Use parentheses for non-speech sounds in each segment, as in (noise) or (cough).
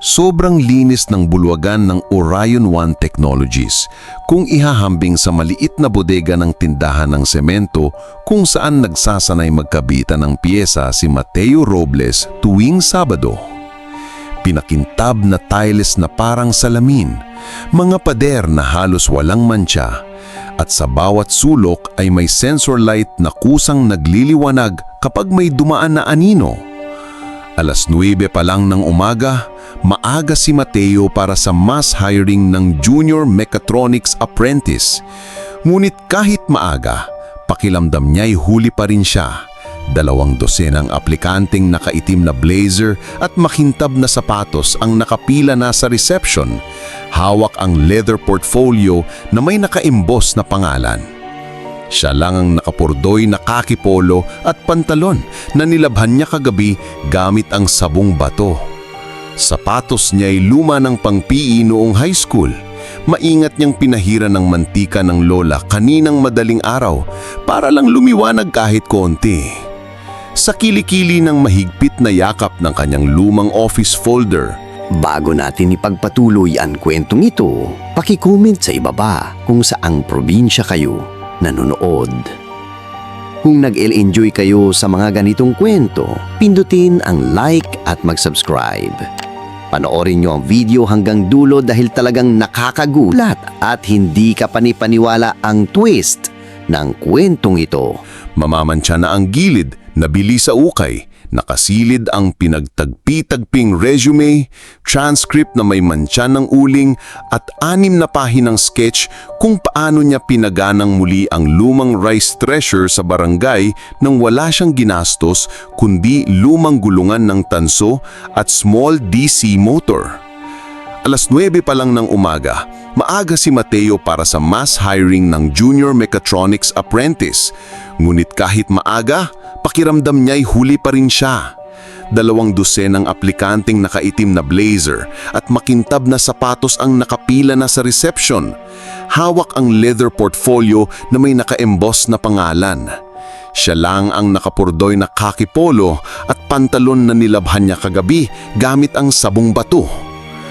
Sobrang linis ng bulwagan ng Orion One Technologies kung ihahambing sa maliit na bodega ng tindahan ng semento kung saan nagsasanay magkabitan ng piyesa si Mateo Robles tuwing Sabado. Pinakintab na tiles na parang salamin, mga pader na halos walang mantsa, at sa bawat sulok ay may sensor light na kusang nagliliwanag kapag may dumaan na anino. Alas 9 pa lang ng umaga, maaga si Mateo para sa mass hiring ng Junior Mechatronics Apprentice. Ngunit kahit maaga, pakilamdam niya'y huli pa rin siya. Dalawang dosenang aplikanteng nakaitim na blazer at makintab na sapatos ang nakapila na sa reception. Hawak ang leather portfolio na may nakaimbos na pangalan. Siya lang ang nakapurdoy na kaki polo at pantalon na nilabhan niya kagabi gamit ang sabong bato. Sapatos niya'y luma ng pang-PE noong high school. Maingat niyang pinahira ng mantika ng lola kaninang madaling araw para lang lumiwanag kahit konti. Sa kilikili ng mahigpit na yakap ng kanyang lumang office folder, Bago natin ipagpatuloy ang kwentong ito, pakicomment sa ibaba kung saang probinsya kayo nanonood. Kung nag-enjoy kayo sa mga ganitong kwento, pindutin ang like at mag-subscribe. Panoorin nyo ang video hanggang dulo dahil talagang nakakagulat at hindi ka panipaniwala ang twist ng kwentong ito. mamamantsa na ang gilid na bili sa ukay, nakasilid ang pinagtagpi-tagping resume, transcript na may mantsa ng uling at anim na pahinang sketch kung paano niya pinaganang muli ang lumang rice thresher sa barangay nang wala siyang ginastos kundi lumang gulungan ng tanso at small DC motor. Alas 9 pa lang ng umaga, maaga si Mateo para sa mass hiring ng Junior Mechatronics Apprentice. Ngunit kahit maaga, pakiramdam niya'y huli pa rin siya. Dalawang dosenang aplikanteng nakaitim na blazer at makintab na sapatos ang nakapila na sa reception. Hawak ang leather portfolio na may naka-emboss na pangalan. Siya lang ang nakapurdoy na kaki polo at pantalon na nilabhan niya kagabi gamit ang sabong bato.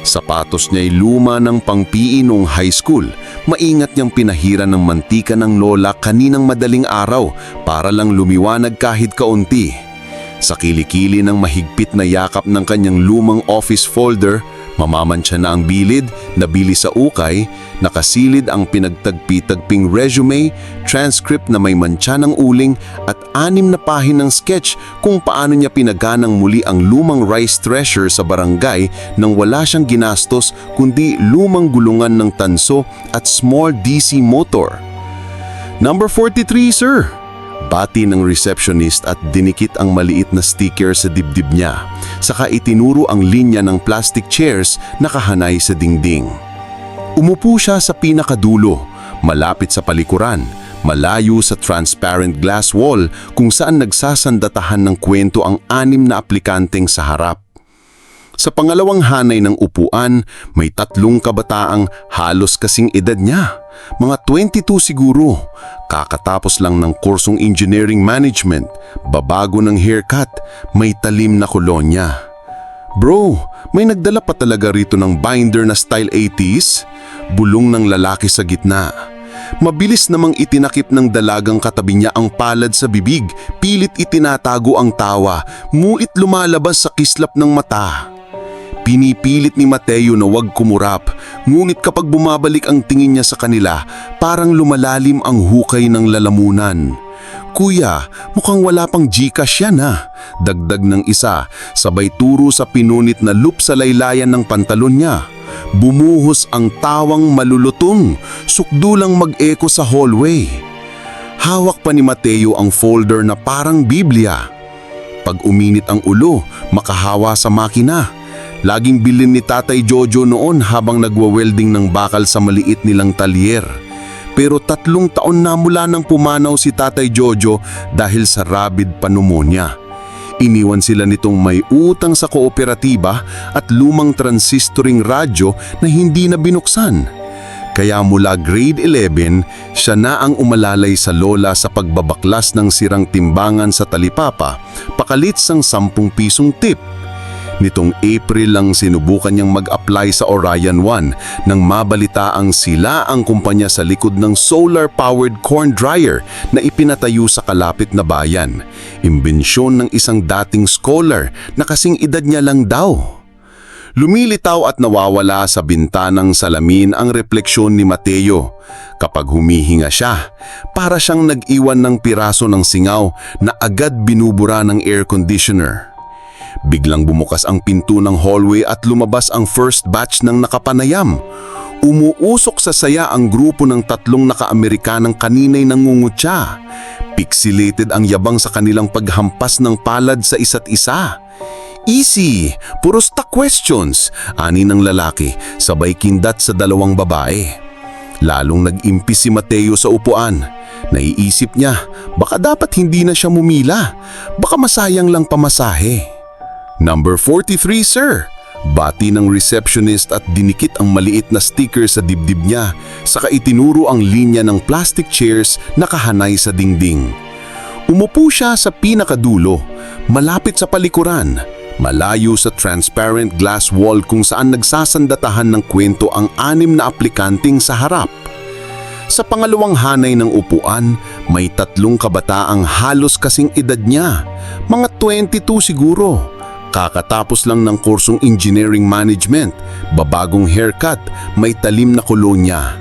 Sapatos niya'y luma ng pang-PE noong high school. Maingat niyang pinahira ng mantika ng lola kaninang madaling araw para lang lumiwanag kahit kaunti. Sa kilikili ng mahigpit na yakap ng kanyang lumang office folder, mamamantsa na ang bilid, nabili sa ukay, nakasilid ang pinagtagpi-tagping resume, transcript na may mantsa ng uling at anim na pahinang sketch kung paano niya pinaganang muli ang lumang rice thresher sa barangay nang wala siyang ginastos kundi lumang gulungan ng tanso at small DC motor. Number 43, sir. Bati ng receptionist at dinikit ang maliit na sticker sa dibdib niya. Saka itinuro ang linya ng plastic chairs na kahanay sa dingding. Umupo siya sa pinakadulo, malapit sa palikuran, malayo sa transparent glass wall kung saan nagsasandatahan ng kwento ang anim na aplikanteng sa harap. Sa pangalawang hanay ng upuan, may tatlong kabataang halos kasing edad niya. Mga 22 siguro. Kakatapos lang ng kursong engineering management, babago ng haircut, may talim na kolonya. Bro, may nagdala pa talaga rito ng binder na style 80s? Bulong ng lalaki sa gitna. Mabilis namang itinakip ng dalagang katabi niya ang palad sa bibig, pilit itinatago ang tawa, mulit lumalabas sa kislap ng mata. Pinipilit ni Mateo na wag kumurap, ngunit kapag bumabalik ang tingin niya sa kanila, parang lumalalim ang hukay ng lalamunan. Kuya, mukhang wala pang Gcash yan ha. Dagdag ng isa, sabay turo sa pinunit na loop sa laylayan ng pantalon niya. Bumuhos ang tawang malulutong, sukdulang mag-echo sa hallway. Hawak pa ni Mateo ang folder na parang Biblia. Pag uminit ang ulo, makahawa sa makina. Laging bilin ni Tatay Jojo noon habang nagwa-welding ng bakal sa maliit nilang talyer. Pero tatlong taon na mula nang pumanaw si Tatay Jojo dahil sa rabid pneumonia. Iniwan sila nitong may utang sa kooperatiba at lumang transistoring radyo na hindi na binuksan. Kaya mula grade 11, siya na ang umalalay sa lola sa pagbabaklas ng sirang timbangan sa talipapa, pakalit sang 10 pisong tip. Nitong April lang sinubukan niyang mag-apply sa Orion 1 nang mabalitaang sila ang kumpanya sa likod ng solar-powered corn dryer na ipinatayo sa kalapit na bayan. Imbensyon ng isang dating scholar na kasing edad niya lang daw. Lumilitaw at nawawala sa bintanang salamin ang refleksyon ni Mateo. Kapag humihinga siya, para siyang nag-iwan ng piraso ng singaw na agad binubura ng air conditioner. Biglang bumukas ang pinto ng hallway at lumabas ang first batch ng nakapanayam. Umuusok sa saya ang grupo ng tatlong naka-Amerikanang kaninay nangungutya. Pixelated ang yabang sa kanilang paghampas ng palad sa isa't isa. Easy, puros ta questions, ani ng lalaki, sabay kindat sa dalawang babae. Lalong nag-impi si Mateo sa upuan. Naiisip niya, baka dapat hindi na siya mumila. Baka masayang lang pamasahe. Number 43, sir. Bati ng receptionist at dinikit ang maliit na sticker sa dibdib niya, saka itinuro ang linya ng plastic chairs na kahanay sa dingding. Umupo siya sa pinakadulo, malapit sa palikuran, malayo sa transparent glass wall kung saan nagsasandatahan ng kwento ang anim na aplikanting sa harap. Sa pangalawang hanay ng upuan, may tatlong kabataang halos kasing edad niya, mga 22 siguro. Kakatapos lang ng kursong engineering management, babagong haircut, may talim na kolonya.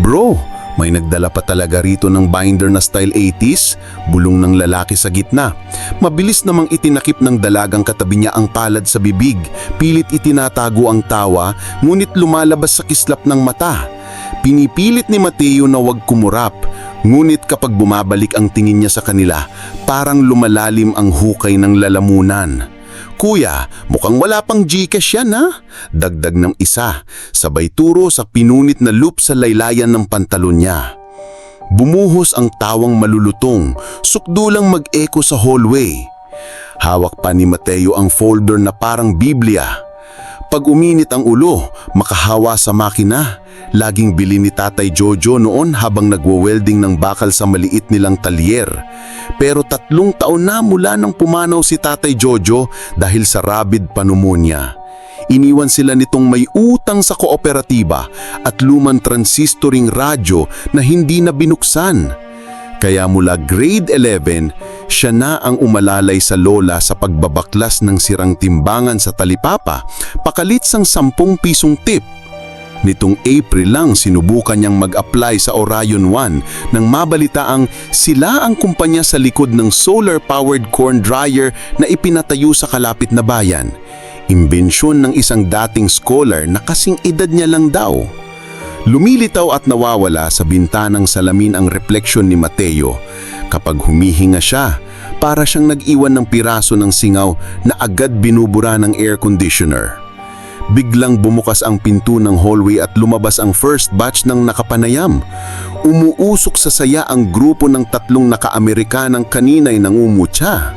Bro, may nagdala pa talaga rito ng binder na style 80s, bulong ng lalaki sa gitna. Mabilis namang itinakip ng dalagang katabi niya ang palad sa bibig, pilit itinatago ang tawa, ngunit lumalabas sa kislap ng mata. Pinipilit ni Mateo na wag kumurap, ngunit kapag bumabalik ang tingin niya sa kanila, parang lumalalim ang hukay ng lalamunan. Kuya, mukhang wala pang Gcash yan ha? Dagdag ng isa, sabay turo sa pinunit na loop sa laylayan ng pantalon niya. Bumuhos ang tawang malulutong, sukdulang mag-echo sa hallway. Hawak pa ni Mateo ang folder na parang Biblia. Pag uminit ang ulo, makahawa sa makina. Laging bili ni Tatay Jojo noon habang nagwo-welding ng bakal sa maliit nilang talyer. Pero tatlong taon na mula nang pumanaw si Tatay Jojo dahil sa rabid pneumonia. Iniwan sila nitong may utang sa kooperatiba at lumang transistoring radyo na hindi na binuksan. Kaya mula grade 11, siya na ang umalalay sa lola sa pagbabaklas ng sirang timbangan sa talipapa, pakalit sang 10 pisong tip. Nitong April lang sinubukan niyang mag-apply sa Orion 1 nang mabalitaang sila ang kumpanya sa likod ng solar-powered corn dryer na ipinatayo sa kalapit na bayan. Imbensyon ng isang dating scholar na kasing edad niya lang daw. Lumilitaw at nawawala sa bintanang salamin ang refleksyon ni Mateo. Kapag humihinga siya, para siyang nag-iwan ng piraso ng singaw na agad binubura ng air conditioner. Biglang bumukas ang pinto ng hallway at lumabas ang first batch ng nakapanayam. Umuusok sa saya ang grupo ng tatlong naka-Amerikanang kaninay nangumutya.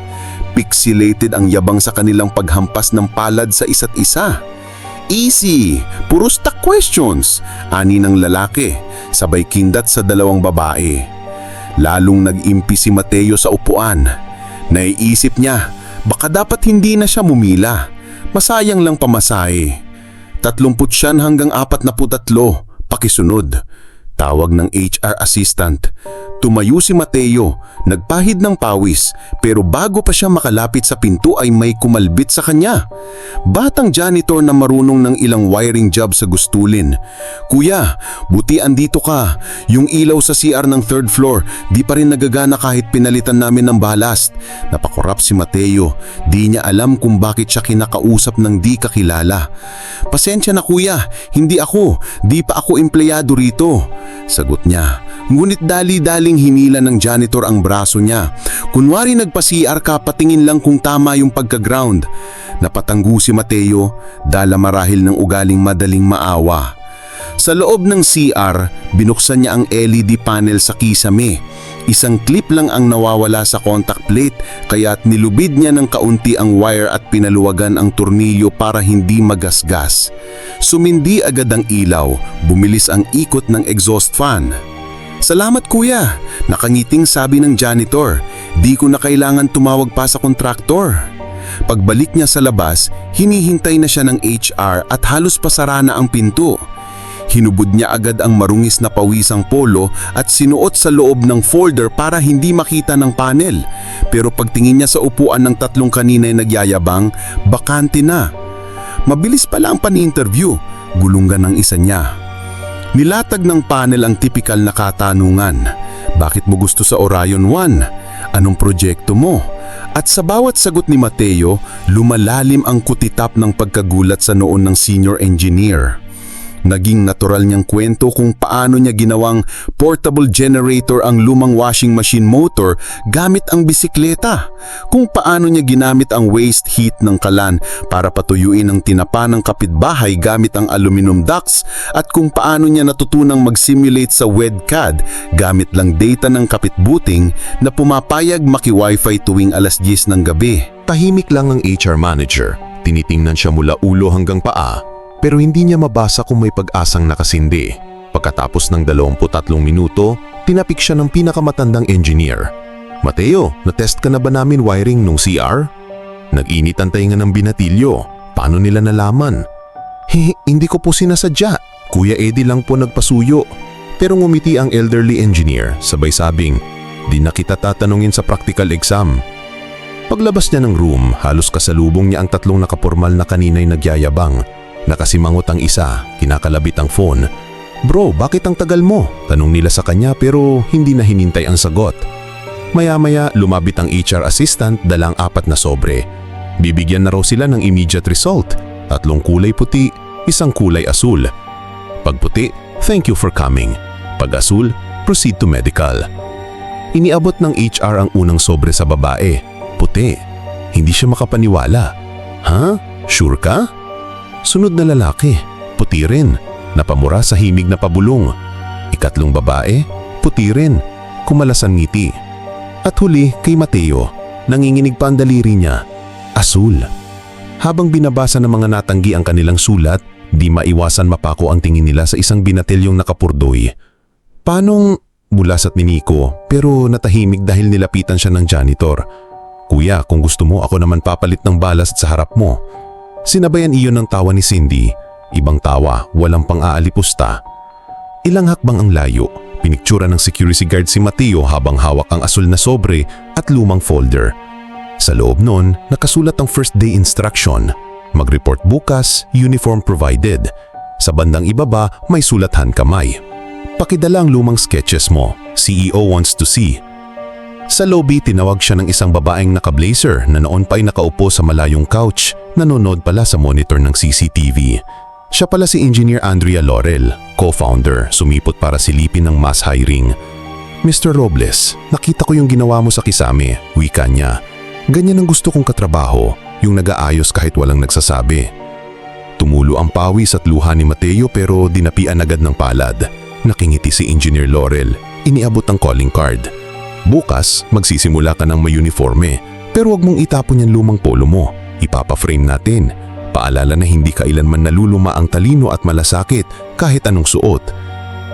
Pixelated ang yabang sa kanilang paghampas ng palad sa isa't isa. Easy, puros ta questions, ani ng lalaki, sabay kindat sa dalawang babae. Lalong nag-impi si Mateo sa upuan. Naiisip niya, baka dapat hindi na siya mumila. Masayang lang pamasahe. 39 hanggang 43, pakisunod. Tawag ng HR assistant. Tumayo si Mateo, nagpahid ng pawis, pero bago pa siya makalapit sa pinto ay may kumalbit sa kanya. Batang janitor na marunong ng ilang wiring job sa gustulin. Kuya, buti andito ka. Yung ilaw sa CR ng third floor, di pa rin nagagana kahit pinalitan namin ng balast. Napakorap si Mateo. Di niya alam kung bakit siya kinakausap ng di kakilala. Pasensya na kuya, hindi ako. Di pa ako empleyado rito. Sagot niya. Ngunit dali-daling hinila ng janitor ang braso niya. Kunwari nagpa-CR ka patingin lang kung tama yung pagka-ground. Napatanggu si Mateo, dala marahil ng ugaling madaling maawa. Sa loob ng CR, binuksan niya ang LED panel sa kisame. Isang clip lang ang nawawala sa contact plate kaya't nilubid niya ng kaunti ang wire at pinaluwagan ang tornilyo para hindi magasgas. Sumindi agad ang ilaw, bumilis ang ikot ng exhaust fan. Salamat kuya, nakangiting sabi ng janitor. Di ko na kailangan tumawag pa sa kontraktor. Pagbalik niya sa labas, hinihintay na siya ng HR at halos pasara na ang pinto. Hinubod niya agad ang marungis na pawisang polo at sinuot sa loob ng folder para hindi makita ng panel. Pero pagtingin niya sa upuan ng tatlong kanina'y nagyayabang, bakante na. Mabilis pala ang pan-interview, gulunggan ng isa niya. Nilatag ng panel ang tipikal na katanungan. Bakit mo gusto sa Orion 1? Anong proyekto mo? At sa bawat sagot ni Mateo, lumalalim ang kutitap ng pagkagulat sa noon ng senior engineer. Naging natural niyang kwento kung paano niya ginawang portable generator ang lumang washing machine motor gamit ang bisikleta. Kung paano niya ginamit ang waste heat ng kalan para patuyuin ang tinapa ng kapitbahay gamit ang aluminum ducts at kung paano niya natutunang mag-simulate sa WEDCAD gamit lang data ng kapitbuting na pumapayag maki-wifi tuwing alas 10 ng gabi. Tahimik lang ang HR manager. Tinitingnan siya mula ulo hanggang paa, pero hindi niya mabasa kung may pag-asang nakasindi. Pagkatapos ng 23 minuto, tinapik siya ng pinakamatandang engineer. Mateo, na-test ka na ba namin wiring nung CR? Nag-init ang tainga ng binatilyo. Paano nila nalaman? (laughs) He, hindi ko po sinasadya. Kuya Eddie lang po nagpasuyo. Pero ngumiti ang elderly engineer, sabay sabing, Di na kita tatanungin sa practical exam. Paglabas niya ng room, halos kasalubong niya ang tatlong nakapormal na kanina'y nagyayabang. Nakasimangot ang isa, kinakalabit ang phone. Bro, bakit ang tagal mo? Tanong nila sa kanya pero hindi na hinintay ang sagot. Maya-maya lumabit ang HR assistant dalang apat na sobre. Bibigyan na raw sila ng immediate result. Tatlong kulay puti, isang kulay asul. Pag puti, thank you for coming. Pag asul, proceed to medical. Iniabot ng HR ang unang sobre sa babae. Puti. Hindi siya makapaniwala. Ha? Sure ka? Sunod na lalaki. Puti rin. Napamura sa himig na pabulong. Ikatlong babae. Puti rin. Kumalasan ngiti. At huli kay Mateo. Nanginginig pa ang daliri niya. Asul. Habang binabasa ng mga natanggi ang kanilang sulat, di maiwasan mapako ang tingin nila sa isang binatilyong nakapurdoy. Panong bulasat ni Nico pero natahimik dahil nilapitan siya ng janitor. Kuya, kung gusto mo ako naman papalit ng balas sa harap mo. Sinabayan iyon ng tawa ni Cindy. Ibang tawa, walang pang-aalipusta. Ilang hakbang ang layo, piniktura ng security guard si Mateo habang hawak ang asul na sobre at lumang folder. Sa loob nun, nakasulat ang first day instruction. Mag-report bukas, uniform provided. Sa bandang ibaba, may sulathan kamay. Pakidala ang lumang sketches mo. CEO wants to see. Sa lobby, tinawag siya ng isang babaeng naka-blazer na noon pa'y nakaupo sa malayong couch, nanonood pala sa monitor ng CCTV. Siya pala si Engineer Andrea Laurel, co-founder, sumipot para silipin ng mass hiring. Mr. Robles, nakita ko yung ginawa mo sa kisame, wika niya. Ganyan ang gusto kong katrabaho, yung nag-aayos kahit walang nagsasabi. Tumulo ang pawis at luha ni Mateo pero dinapian agad ng palad. Nakingiti si Engineer Laurel, iniabot ang calling card. Bukas, magsisimula ka ng may uniforme, pero wag mong itapon yung lumang polo mo. Ipapa-frame natin. Paalala na hindi kailanman naluluma ang talino at malasakit kahit anong suot.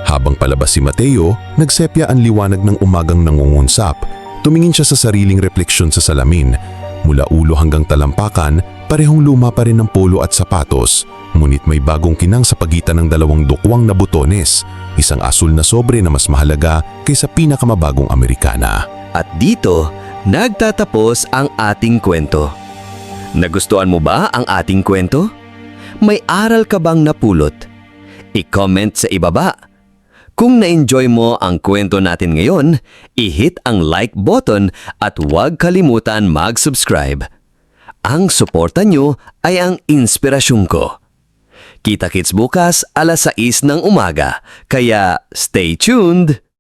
Habang palabas si Mateo, nagsepya ang liwanag ng umagang nangungunsap. Tumingin siya sa sariling refleksyon sa salamin. Mula ulo hanggang talampakan, parehong luma pa rin ang polo at sapatos. Ngunit may bagong kinang sa pagitan ng dalawang dukwang na butones. Isang asul na sobre na mas mahalaga kaysa pinakamabagong Amerikana. At dito, nagtatapos ang ating kwento. Nagustuhan mo ba ang ating kwento? May aral ka bang napulot? I-comment sa ibaba. Kung na-enjoy mo ang kwento natin ngayon, i-hit ang like button at huwag kalimutan mag-subscribe. Ang suporta nyo ay ang inspirasyon ko. Kita-kits bukas alas 6 ng umaga, kaya stay tuned!